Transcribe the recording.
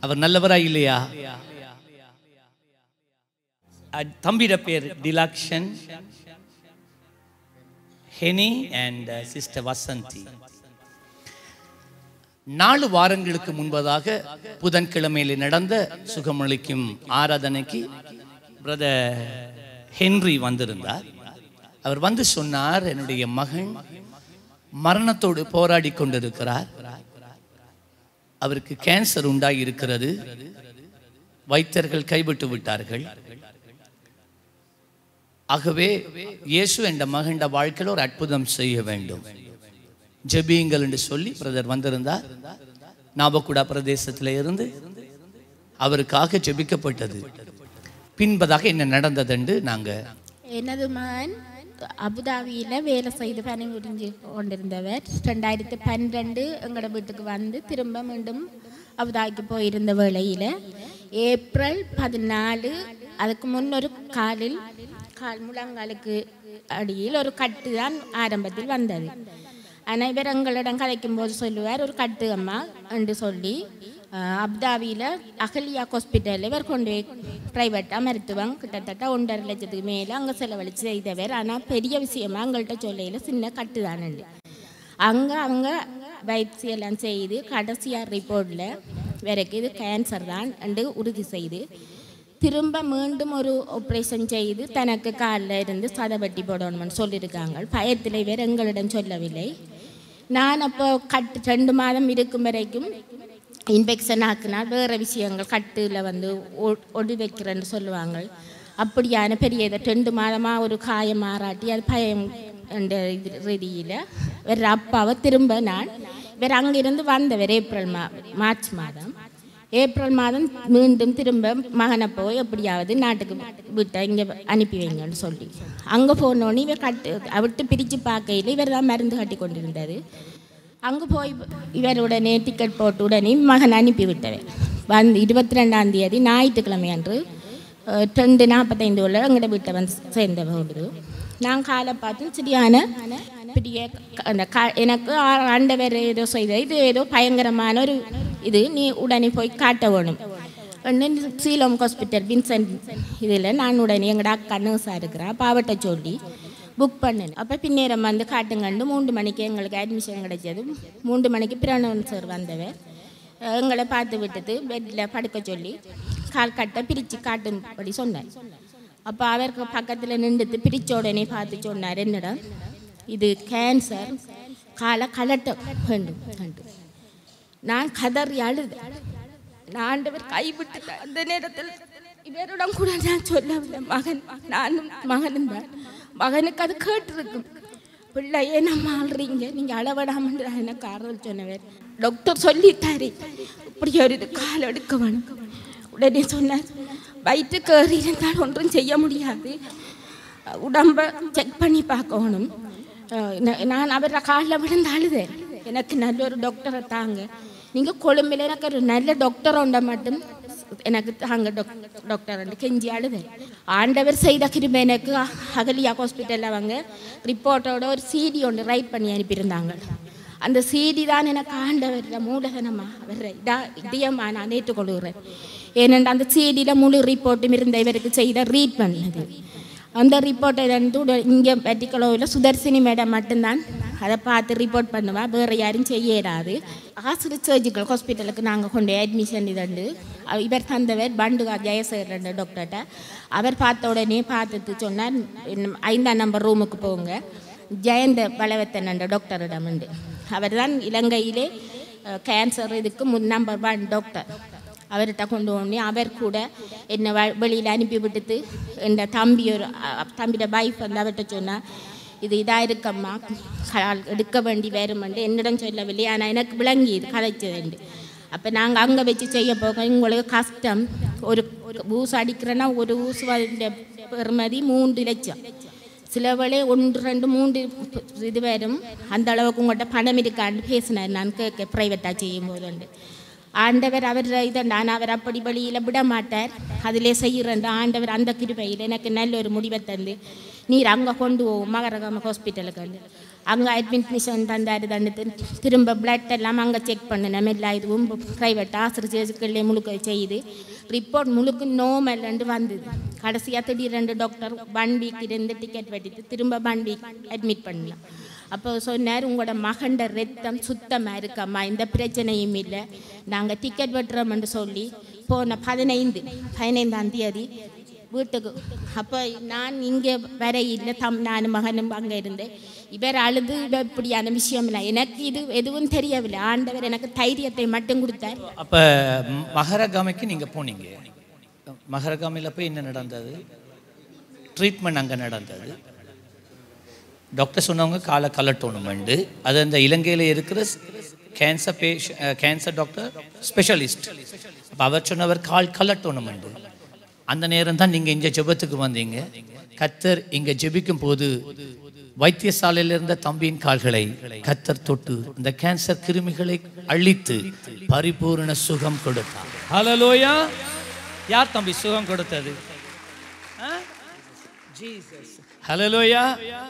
அவர் நல்லவரா இல்லையா? தம்பிட பேர் Dilakshan Heni and sister uh, Vasanthi. நாலு வாரங்களுக்கு முன்பதாக புதன்கிழமையில் நடந்த சுகமளிக்கும் ஆராதனைக்கு பிரதர் ஹென்றி வந்திருந்தார். அவர் வந்து சொன்னார் என்னுடைய மகன் மரணத்தோடு போராடி கொண்டிருக்கிறார். அவருக்கு கேன்சர் உண்டாகி இருக்கிறது வைத்தியர்கள் கைவிட்டு விட்டார்கள். ஆகவே இயேசு என்ற மகண்ட வாழ்க்கையில் ஒரு அற்புதம் செய்ய வேண்டும். ஜெபியுங்கள் என்று சொல்லி பிரதர் வந்திருந்தார். நாபக்குடா பிரதேசத்தில் இருந்து அவருக்காக ஜெபிக்கப்பட்டது. பின்பதாக என்ன நடந்தது என்று நாங்க எனது மகன்? அபுதாபியில் வேலை செய்து பணி பணிபுரிஞ்சு கொண்டிருந்தவர் ரெண்டாயிரத்தி பன்னிரெண்டு எங்களோட வீட்டுக்கு வந்து திரும்ப மீண்டும் அபுதாபிக்கு போயிருந்த வேளையில் ஏப்ரல் பதினாலு அதுக்கு முன் ஒரு காலில் கால் முழங்காலுக்கு அடியில் ஒரு கட்டு தான் ஆரம்பத்தில் வந்தது ஆனால் இவர் எங்களிடம் கதைக்கும் போது சொல்லுவார் ஒரு கட்டு அம்மா என்று சொல்லி அப்தாவியில் அகல்யா அகலியா ஹாஸ்பிட்டலில் இவர் கொண்டு போய் ப்ரைவேட்டாக மருத்துவம் கிட்டத்தட்ட ஒன்றரை லட்சத்துக்கு மேலே அங்கே செலவழித்து செய்தவர் ஆனால் பெரிய விஷயமா எங்கள்கிட்ட சொல்லையில் சின்ன கட்டு தானுண்டு அங்கே அவங்க பயிற்சி எல்லாம் செய்து கடைசியாக ரிப்போர்ட்டில் வரைக்கும் இது கேன்சர் தான் என்று உறுதி செய்து திரும்ப மீண்டும் ஒரு ஆப்ரேஷன் செய்து தனக்கு காலில் இருந்து சதவட்டி போடணும்னு சொல்லியிருக்காங்க பயத்தில் இவர் எங்களிடம் சொல்லவில்லை நான் அப்போ கட் ரெண்டு மாதம் இருக்கும் வரைக்கும் இன்ஃபெக்ஷன் ஆக்குனா வேறு விஷயங்கள் கட்டில் வந்து ஒ- ஒடி வைக்கிறேன்னு சொல்லுவாங்க அப்படியான பெரிய இதை ரெண்டு மாதமாக ஒரு காயம் மாறாட்டி அது பயம் என்ற இது ரீதியில் வேறு அப்பாவை திரும்ப நான் வேறு அங்கிருந்து வந்தவர் ஏப்ரல் மா மார்ச் மாதம். ஏப்ரல் மாதம் மீண்டும் திரும்ப மகனை போய் எப்படியாவது நாட்டுக்கு விட்டு இங்கே அனுப்பி வைங்கன்னு சொல்லி. அங்கே போனோன்னே இவர் கட்டு விட்டு பிரித்து பார்க்கையில் இவர் தான் மருந்து கட்டி கொண்டிருந்தார் அங்கே போய் இவர் உடனே டிக்கெட் போட்டு உடனே மகன் அனுப்பி விட்டவர் வந்து இருபத்தி ரெண்டாம் தேதி ஞாயிற்றுக்கிழமை அன்று ரெண்டு நாற்பத்தைந்து உள்ள எங்கள்ட வீட்டை வந்து சேர்ந்த போகுது நான் காலை பார்த்து சரியான பெரிய அந்த க எனக்கு ஆண்டவர் ஏதோ செய்த இது ஏதோ பயங்கரமான ஒரு இது நீ உடனே போய் காட்ட வேணும். ஒன்று சீலம் ஹாஸ்பிட்டல் வின்சென்ட் இதில் நான் உடனே எங்களோட அக்கா நர்ஸாக இருக்கிறா பாவட்ட சொல்லி புக் பண்ணேன் அப்போ பின்னேரம் வந்து காட்டுங்கண்டு மூன்று மணிக்கு எங்களுக்கு அட்மிஷன் கிடைச்சது. மூன்று மணிக்கு பிரணவன் சார் வந்தவர். எங்களை பார்த்து விட்டுட்டு பெட்டில் படுக்க சொல்லி கால் கட்டை பிரித்து காட்டும்படி சொன்னார். அப்போ அவருக்கு பக்கத்தில் நின்றுட்டு பிரித்த உடனே பார்த்து சொன்னார் என்னடா? இது கேன்சர் காலை கலட்ட வேண்டும். நான் கதறி அழுது நான் ஆண்டவர் கைவிட்டு அந்த நேரத்தில் இவருடன் கூட நான் சொல்லவில்லை. மகன் நானும் மகனும் தான் மகனுக்கு அது கேட்டிருக்கும். பிள்ளையே நம்ம ஆள்றீங்க. நீங்கள் அளவிடாமன்ற எனக்கு ஆறுதல் சொன்னவர்? டாக்டர் சொல்லித்தாரு. இப்படி ஒரு இது கால் எடுக்க வேணும் உடனே சொன்னார் வயிற்றுக்கு ஏறி இருந்தால் ஒன்றும் செய்ய முடியாது. உடம்ப செக் பண்ணி பார்க்கணும். நான் அவரை காலில் விழுந்து அழுதேன். எனக்கு நல்ல ஒரு டாக்டரை தாங்க. நீங்கள் கொழும்பில் எனக்கு ஒரு நல்ல டாக்டர் உண்ட மட்டும் எனக்கு தாங்க டாக்டர் டாக்டர் கெஞ்சி அழுது ஆண்டவர் செய்த கிருபை எனக்கு அகலியா ஹாஸ்பிட்டலில் அவங்க ரிப்போர்ட்டோட ஒரு சீடி ஒன்று ரைட் பண்ணி அனுப்பியிருந்தாங்க அந்த சீடி தான் எனக்கு ஆண்டவர் மூலதனமாக அவர் இதா இதயமாக நான் ஏற்றுக்கொள்கிறேன் ஏனென்றால் அந்த சீடியில் முழு ரிப்போர்ட்டும் இருந்த இவருக்கு செய்த ரீட் பண்ணது அந்த ரிப்போர்ட்டை வந்து இங்கே வெட்டிக்கலோவில் சுதர்சினி மேடம் மட்டும்தான் அதை பார்த்து ரிப்போர்ட் பண்ணுவா வேறு யாரும் செய்யறாது ஆசிரியர் சர்ஜிக்கல் ஹாஸ்பிட்டலுக்கு நாங்கள் கொண்டு அட்மிஷன் இதண்டு இவர் தந்தவர் பண்டுகா ஜெயசேகரன் டாக்டர்கிட்ட அவர் பார்த்த உடனே பார்த்துட்டு சொன்னார் ஐந்தாம் நம்பர் ரூமுக்கு போங்க. ஜெயந்த பலவத்தன் டாக்டரிடம் உண்டு. அவர் தான் இலங்கையிலே கேன்சர் இதுக்கு முன் நம்பர் ஒன் டாக்டர் அவர்கிட்ட கொண்டு போனே அவர் கூட என்னை வெளியில் அனுப்பி விட்டுட்டு என் தம்பி ஒரு தம்பியோட வைஃப் வந்து அவர்கிட்ட சொன்னால் இது இதாக இருக்கம்மா. கால் எடுக்க வேண்டி வருமெண்டு என்னிடம் சொல்லவில்லை. ஆனால் எனக்கு விளங்கி இது கதைச்சதுண்டு. அப்போ நாங்கள் அங்கே வச்சு செய்ய போக உங்களுக்கு கஷ்டம் ஒரு ஒரு ஊசு அடிக்கிறேன்னா ஒரு ஊசு பெருமதி மூன்று லட்சம் சில வேளை ஒன்று ரெண்டு மூன்று இது வரும் அந்த அளவுக்கு உங்கள்கிட்ட பணம் இருக்கான்னு பேசினார் நான் கேட்க ப்ரைவேட்டாக செய்யும் போதுண்டு ஆண்டவர் அவர் இதை நான் அவர் அப்படி வழியில் விட மாட்டார் அதிலே செய்கிறேன் ஆண்டவர் அந்த கிருபையில் எனக்கு நல்ல ஒரு முடிவை தந்து நீர் அங்கே கொண்டு போவோம் மகரகம ஹாஸ்பிட்டலுக்கு வந்து அங்கே அட்மிஷன் தந்தாரு தந்துட்டு திரும்ப பிளட் எல்லாம் அங்கே செக் பண்ணினோம் எல்லா இதுவும் ப்ரைவேட் ஆசிரியர்களே முழுக்க செய்யுது ரிப்போர்ட் முழுக்க நோமல்லண்டு வந்தது. கடைசியாக திடீரெண்டு டாக்டர் ஒன் வீக் இருந்து டிக்கெட் வெட்டிட்டு திரும்ப ஒன் வீக் அட்மிட் பண்ணலாம். அப்போ சொன்னார் உங்களோட மகண்ட ரத்தம் சுத்தமாக இருக்கம்மா எந்த பிரச்சனையும் இல்லை. நாங்கள் டிக்கெட் வெட்டுறோம்னு சொல்லி போன பதினைந்து பதினைந்தாம் தேதி வீட்டுக்கு. அப்போ நான் இங்கே வர இல்லை தம் நானும் மகனும் அங்கே இருந்தேன். இவர் அழுது இவர் இப்படியான விஷயம் இல்லை. எனக்கு இது எதுவும் தெரியவில்லை. ஆண்டவர் எனக்கு தைரியத்தை மட்டும் கொடுத்தார். அப்போ மகரகாமைக்கு நீங்கள் போனீங்க. மகரகாமையில் போய் என்ன நடந்தது? ட்ரீட்மெண்ட் அங்கே நடந்தது. டாக்டர் சொன்னவங்க காலை கலட்டணுமெண்டு அது அந்த இலங்கையில் இருக்கிற கேன்சர் பேஷ கேன்சர் டாக்டர் ஸ்பெஷலிஸ்ட் அப்போ அவர் சொன்னவர் கால் கலட்டணுமெண்டு அந்த நேரம் தான் நீங்கள் இங்கே ஜெபத்துக்கு வந்தீங்க. கத்தர் இங்கே ஜெபிக்கும் போது வைத்தியசாலையில் இருந்த தம்பியின் கால்களை கத்தர் தொட்டு இந்த கேன்சர் கிருமிகளை அழித்து பரிபூரண சுகம் கொடுத்தார். ஹலலோயா யார் தம்பி சுகம் கொடுத்தது? ஹலோயா ஹலலோயா